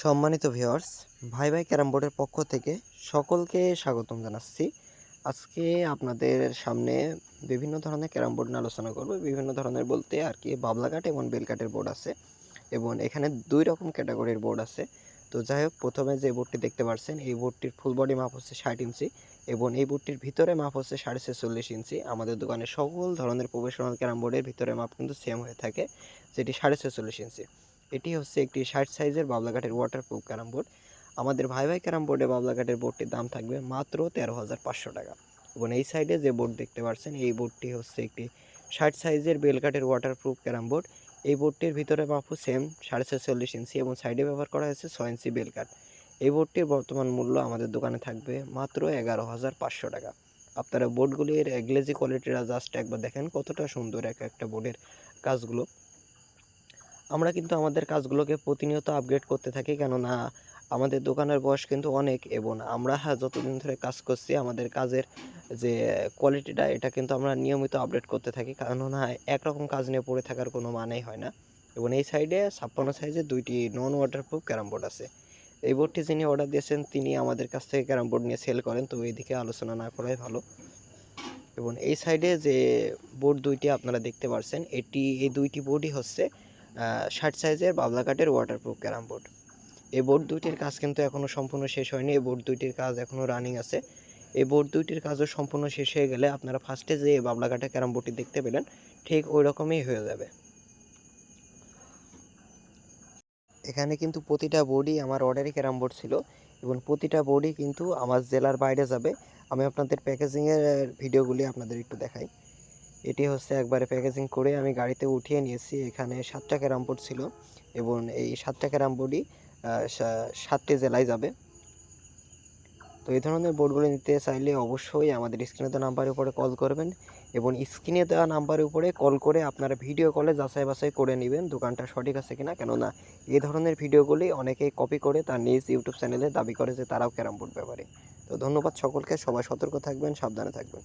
সম্মানিত ভিউয়ার্স ভাই ভাই ক্যারাম বোর্ডের পক্ষ থেকে সকলকে স্বাগতম জানাচ্ছি। আজকে আপনাদের সামনে বিভিন্ন ধরনের ক্যারাম বোর্ড নিয়ে আলোচনা করব। বিভিন্ন ধরনের বলতে আর কি বাবলাঘাট এবং বেলকাটের বোর্ড আছে এবং এখানে দুই রকম ক্যাটাগরির বোর্ড আছে। তো যাই হোক, প্রথমে যে বোর্ডটি দেখতে পাচ্ছেন, এই বোর্ডটির ফুল বডি মাপ হচ্ছে ষাট ইঞ্চি এবং এই বোর্ডটির ভিতরে মাপ হচ্ছে সাড়ে ছেচল্লিশ ইঞ্চি। আমাদের দোকানে সকল ধরনের প্রফেশনাল ক্যারাম বোর্ডের ভিতরে মাপ কিন্তু সেম হয়ে থাকে, যেটি সাড়ে ছেচল্লিশ ইঞ্চি। এটি হচ্ছে একটি ষাট সাইজের বাবলাঘাটের ওয়াটারপ্রুফ ক্যারাম বোর্ড। আমাদের ভাই ভাই ক্যারাম বোর্ডে বাবলাঘাটের বোর্ডটির দাম থাকবে মাত্র তেরো হাজার পাঁচশো টাকা। এবং এই সাইডে যে বোর্ড দেখতে পাচ্ছেন, এই বোর্ডটি হচ্ছে একটি ষাট সাইজের বেলকাটের ওয়াটারপ্রুফ ক্যারাম বোর্ড। এই বোর্ডটির ভিতরে মাপু সেম সাড়ে ছেচল্লিশ ইঞ্চি এবং সাইডে ব্যবহার করা হয়েছে ছয় ইঞ্চি বেলকাট এই বোর্ডটির বর্তমান মূল্য আমাদের দোকানে থাকবে মাত্র এগারো হাজার পাঁচশো টাকা। আপনারা বোর্ডগুলির গ্লেজি কোয়ালিটির জাস্ট একবার দেখেন কতটা সুন্দর এক একটা বোর্ডের কাজগুলো। আমরা কিন্তু আমাদের কাজগুলোকে প্রতিনিয়ত আপগ্রেড করতে থাকি, কেননা আমাদের দোকানের বয়স কিন্তু অনেক এবং আমরা হ্যাঁ যতদিন ধরে কাজ করছি, আমাদের কাজের যে কোয়ালিটিটা এটা কিন্তু আমরা নিয়মিত আপডেট করতে থাকি। কেননা একরকম কাজ নিয়ে পড়ে থাকার কোনো মানেই হয় না। এবং এই সাইডে ছাপ্পান্ন সাইজে দুইটি নন ওয়াটারপ্রুফ ক্যারাম বোর্ড আছে। এই বোর্ডটি যিনি অর্ডার দিয়েছেন, তিনি আমাদের কাছ থেকে ক্যারাম বোর্ড নিয়ে সেল করেন, তো এইদিকে আলোচনা না করাই ভালো। এবং এই সাইডে যে বোর্ড দুইটি আপনারা দেখতে পাচ্ছেন এটি, এই দুইটি বোর্ডই হচ্ছে ষাট সাইজের বাবলা কাঠের ওয়াটারপ্রুফ ক্যারাম বোর্ড। এই বোর্ড দুইটির কাজ কিন্তু এখনও সম্পূর্ণ শেষ হয়নি। এই বোর্ড দুইটির কাজ এখনও রানিং আছে। এই বোর্ড দুইটির কাজও সম্পূর্ণ শেষ হয়ে গেলে আপনারা ফার্স্টে যে বাবলা কাঠের ক্যারাম বোর্ডটি দেখতে পেলেন, ঠিক ওই রকমই হয়ে যাবে। এখানে কিন্তু প্রতিটা বোর্ডই আমার অর্ডারই ক্যারাম বোর্ড ছিল এবং প্রতিটা বোর্ডই কিন্তু আমার জেলার বাইরে যাবে। আমি আপনাদের প্যাকেজিংয়ের ভিডিওগুলি আপনাদের একটু দেখাই। এটি হচ্ছে একবারে প্যাকেজিং করে আমি গাড়িতে উঠিয়ে নিয়েছি। এখানে সাতটা ক্যারাম বোর্ড ছিল এবং এই সাতটা ক্যারাম বোর্ডই সাতটি জেলায় যাবে। তো এই ধরনের বোর্ডগুলো নিতে চাইলে অবশ্যই আমাদের স্ক্রিনে দেওয়া নাম্বারের উপরে কল করবেন এবং স্ক্রিনে দেওয়া নাম্বারের উপরে কল করে আপনারা ভিডিও কলে যাচাই বাছাই করে নেবেন দোকানটা সঠিক আছে কিনা। কেননা এই ধরনের ভিডিওগুলি অনেকেই কপি করে তার নিজ ইউটিউব চ্যানেলে দাবি করে যে তারাও ক্যারাম বোর্ড ব্যাপারে তো ধন্যবাদ সকলকে, সবাই সতর্ক থাকবেন, সাবধানে থাকবেন।